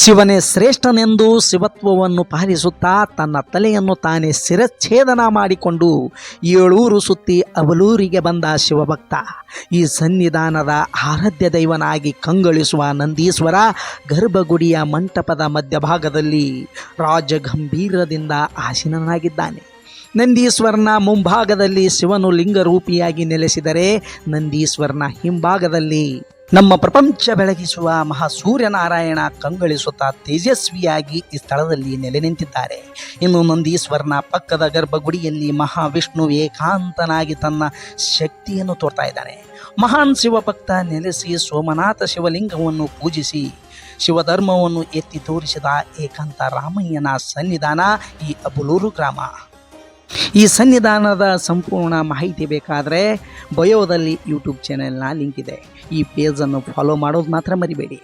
ಶಿವನೇ ಶ್ರೇಷ್ಠನೆಂದು ಶಿವತ್ವವನ್ನು ಪಾಲಿಸುತ್ತಾ ತನ್ನ ತಲೆಯನ್ನು ತಾನೇ ಶಿರಚ್ಛೇದನ ಮಾಡಿಕೊಂಡು ಏಳೂರು ಸುತ್ತಿ ಅವಲೂರಿಗೆ ಬಂದ ಶಿವಭಕ್ತ. ಈ ಸನ್ನಿಧಾನದ ಆರಾಧ್ಯ ದೈವನಾಗಿ ಕಂಗೊಳಿಸುವ ನಂದೀಶ್ವರ ಗರ್ಭಗುಡಿಯ ಮಂಟಪದ ಮಧ್ಯಭಾಗದಲ್ಲಿ ರಾಜಗಂಭೀರದಿಂದ ಆಸೀನನಾಗಿದ್ದಾನೆ. ನಂದೀಶ್ವರನ ಮುಂಭಾಗದಲ್ಲಿ ಶಿವನು ಲಿಂಗರೂಪಿಯಾಗಿ ನೆಲೆಸಿದರೆ ನಂದೀಶ್ವರನ ಹಿಂಭಾಗದಲ್ಲಿ ನಮ್ಮ ಪ್ರಪಂಚ ಬೆಳಗಿಸುವ ಮಹಾ ಸೂರ್ಯನಾರಾಯಣ ಕಂಗೊಳಿಸುತ್ತಾ ತೇಜಸ್ವಿಯಾಗಿ ಈ ಸ್ಥಳದಲ್ಲಿ ನೆಲೆ ನಿಂತಿದ್ದಾರೆ. ಇನ್ನು ನಂದೀಶ್ವರನ ಪಕ್ಕದ ಗರ್ಭಗುಡಿಯಲ್ಲಿ ಮಹಾವಿಷ್ಣು ಏಕಾಂತನಾಗಿ ತನ್ನ ಶಕ್ತಿಯನ್ನು ತೋರ್ತಾ ಇದ್ದಾನೆ. ಮಹಾನ್ ಶಿವಭಕ್ತ ನೆಲೆಸಿ ಸೋಮನಾಥ ಶಿವಲಿಂಗವನ್ನು ಪೂಜಿಸಿ, ಶಿವಧರ್ಮವನ್ನು ಎತ್ತಿ ತೋರಿಸಿದ ಏಕಾಂತ ರಾಮಯ್ಯನ ಸನ್ನಿಧಾನ ಈ ಅಬುಲೂರು ಗ್ರಾಮ. ಈ ಸನ್ನಿಧಾನದ ಸಂಪೂರ್ಣ ಮಾಹಿತಿ ಬೇಕಾದರೆ ಬಯೋದಲ್ಲಿ ಯೂಟ್ಯೂಬ್ ಚಾನೆಲ್ನ ಲಿಂಕ್ ಇದೆ. ಈ ಪೇಜನ್ನು ಫಾಲೋ ಮಾಡೋದು ಮಾತ್ರ ಮರಿಬೇಡಿ.